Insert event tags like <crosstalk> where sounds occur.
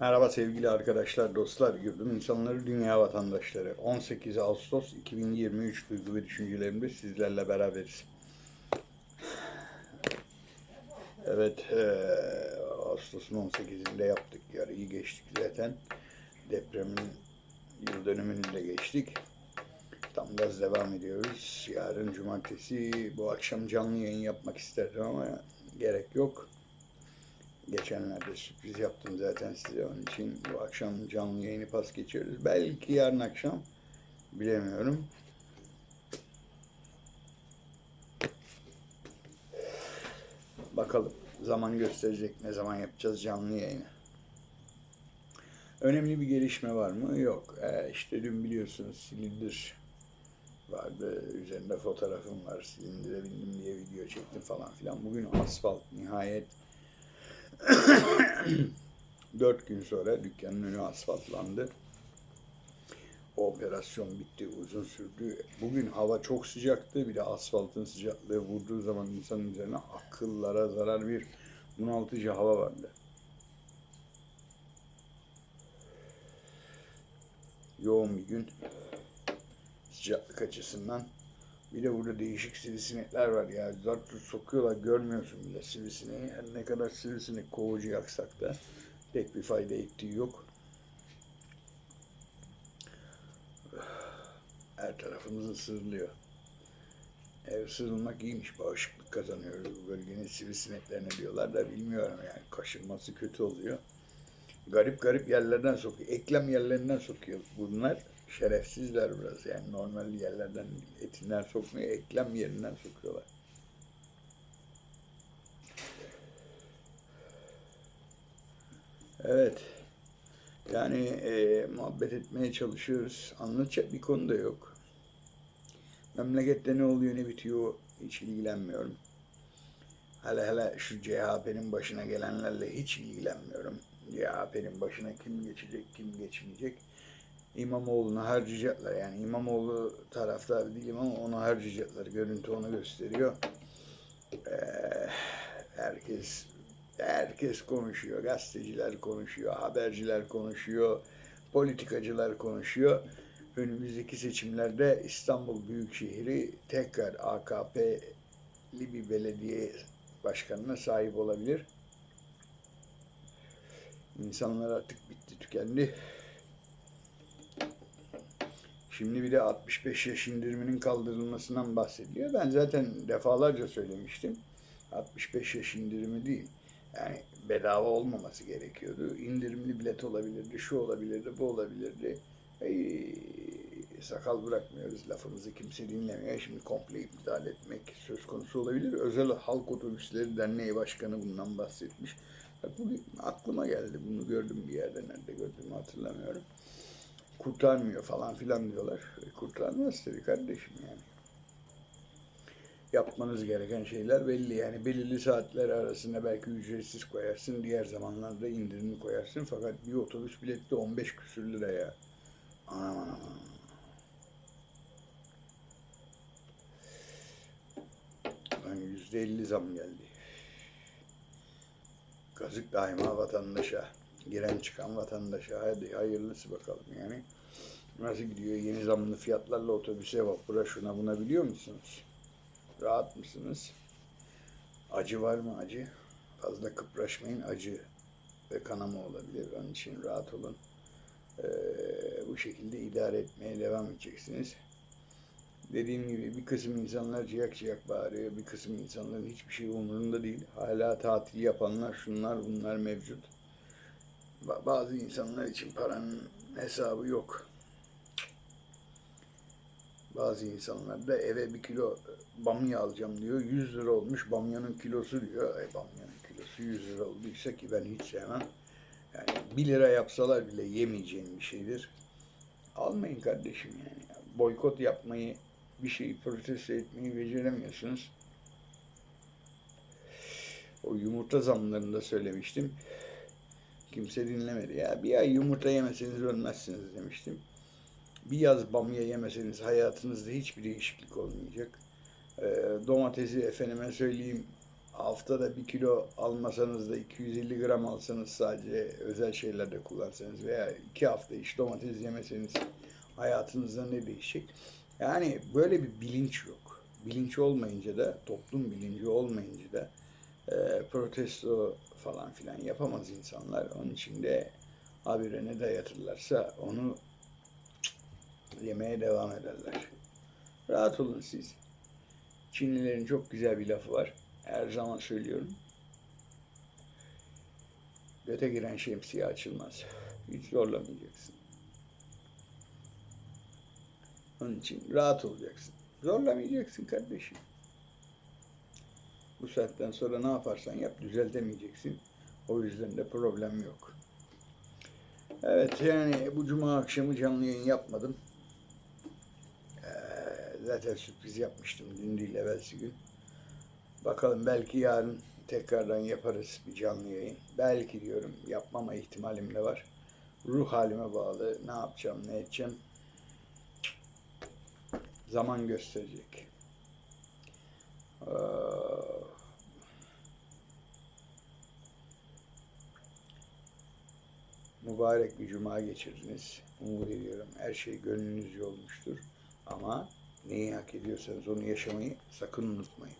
Merhaba sevgili arkadaşlar, dostlar, yurdum insanları, dünya vatandaşları. 18 Ağustos 2023 duygu ve düşüncelerimde sizlerle beraberiz. Evet, eee, Ağustos'un 18'inde yaptık. Yarıyı geçtik zaten. Depremin yıl dönümünü de geçtik. Tam gaz devam ediyoruz. Yarın cumartesi bu akşam canlı yayın yapmak isterdim ama gerek yok. Geçenlerde sürpriz yaptım zaten size onun için bu akşam canlı yayını pas geçiyoruz. Belki yarın akşam bilemiyorum. Bakalım zaman gösterecek ne zaman yapacağız canlı yayını. Önemli bir gelişme var mı? Yok. Ee, işte dün biliyorsunuz silindir vardı. Üzerinde fotoğrafım var. Silindirebildim diye video çektim falan filan. Bugün asfalt nihayet <coughs> Dört gün sonra dükkanın önü asfaltlandı. O operasyon bitti, uzun sürdü. Bugün hava çok sıcaktı. Bir de asfaltın sıcaklığı vurduğu zaman insanın üzerine akıllara zarar bir bunaltıcı hava vardı. Yoğun bir gün sıcaklık açısından. Bir de burada değişik sivrisinekler var ya. Zaten sokuyorlar görmüyorsun bile sivrisineği. Her ne kadar sivrisinek kovucu yaksak da pek bir fayda ettiği yok. Her tarafımız ısırılıyor. Ev ısırılmak iyiymiş. Bağışıklık kazanıyoruz. Bu bölgenin sivrisineklerine diyorlar da bilmiyorum yani. Kaşınması kötü oluyor. Garip garip yerlerden sokuyor. Eklem yerlerinden sokuyor bunlar. Şerefsizler biraz yani normal yerlerden etinden sokmuyor, eklem yerinden sokuyorlar. Evet. Yani e, muhabbet etmeye çalışıyoruz. Anlatacak bir konu da yok. Memlekette ne oluyor ne bitiyor hiç ilgilenmiyorum. Hele hele şu CHP'nin başına gelenlerle hiç ilgilenmiyorum. CHP'nin başına kim geçecek, kim geçmeyecek. İmamoğlu'nu harcayacaklar. Yani İmamoğlu taraftar değilim ama onu harcayacaklar. Görüntü onu gösteriyor. Ee, herkes herkes konuşuyor. Gazeteciler konuşuyor, haberciler konuşuyor, politikacılar konuşuyor. Önümüzdeki seçimlerde İstanbul Büyükşehir'i tekrar AKP'li bir belediye başkanına sahip olabilir. İnsanlar artık bitti, tükendi. Şimdi bir de 65 yaş indiriminin kaldırılmasından bahsediyor. Ben zaten defalarca söylemiştim. 65 yaş indirimi değil. Yani bedava olmaması gerekiyordu. İndirimli bilet olabilirdi, şu olabilirdi, bu olabilirdi. Ey, sakal bırakmıyoruz, lafımızı kimse dinlemiyor. Şimdi komple iptal etmek söz konusu olabilir. Özel Halk Otobüsleri Derneği Başkanı bundan bahsetmiş. Bak bugün aklıma geldi. Bunu gördüm bir yerde. Nerede gördüğümü hatırlamıyorum kurtarmıyor falan filan diyorlar. E, kurtarmaz tabii kardeşim yani. Yapmanız gereken şeyler belli yani belirli saatler arasında belki ücretsiz koyarsın, diğer zamanlarda indirimli koyarsın fakat bir otobüs bileti de 15 küsür lira ya. Anam anam anam. Lan %50 zam geldi. Kazık daima vatandaşa giren çıkan vatandaşa hadi hayırlısı bakalım yani. Nasıl gidiyor yeni zamlı fiyatlarla otobüse vapura şuna buna biliyor musunuz? Rahat mısınız? Acı var mı acı? Fazla kıpraşmayın acı ve kanama olabilir. Onun için rahat olun. Ee, bu şekilde idare etmeye devam edeceksiniz. Dediğim gibi bir kısım insanlar ciyak ciyak bağırıyor. Bir kısım insanların hiçbir şey umurunda değil. Hala tatil yapanlar şunlar bunlar mevcut. Bazı insanlar için paranın hesabı yok. Bazı insanlar da eve bir kilo bamya alacağım diyor. 100 lira olmuş bamyanın kilosu diyor. Ay bamyanın kilosu 100 lira olduysa ki ben hiç sevmem. Yani 1 lira yapsalar bile yemeyeceğim bir şeydir. Almayın kardeşim yani. Boykot yapmayı, bir şeyi protesto etmeyi beceremiyorsunuz. O yumurta zamlarında söylemiştim. Kimse dinlemedi. Ya bir ay yumurta yemeseniz ölmezsiniz demiştim. Bir yaz bamya yemeseniz hayatınızda hiçbir değişiklik olmayacak. Ee, domatesi efendime söyleyeyim haftada bir kilo almasanız da 250 gram alsanız sadece özel şeylerde kullansanız veya iki hafta hiç domates yemeseniz hayatınızda ne değişecek? Yani böyle bir bilinç yok. Bilinç olmayınca da, toplum bilinci olmayınca da e, protesto falan filan yapamaz insanlar. Onun için de habire ne dayatırlarsa onu yemeye devam ederler. Rahat olun siz. Çinlilerin çok güzel bir lafı var. Her zaman söylüyorum. Göte giren şemsiye açılmaz. Hiç zorlamayacaksın. Onun için rahat olacaksın. Zorlamayacaksın kardeşim. Bu saatten sonra ne yaparsan yap düzeltemeyeceksin. O yüzden de problem yok. Evet yani bu cuma akşamı canlı yayın yapmadım. Ee, zaten sürpriz yapmıştım dün değil evvelsi gün. Bakalım belki yarın tekrardan yaparız bir canlı yayın. Belki diyorum yapmama ihtimalim de var. Ruh halime bağlı. Ne yapacağım, ne edeceğim. Zaman gösterecek. Ee, mübarek bir cuma geçirdiniz. Umut ediyorum her şey gönlünüzce olmuştur. Ama neyi hak ediyorsanız onu yaşamayı sakın unutmayın.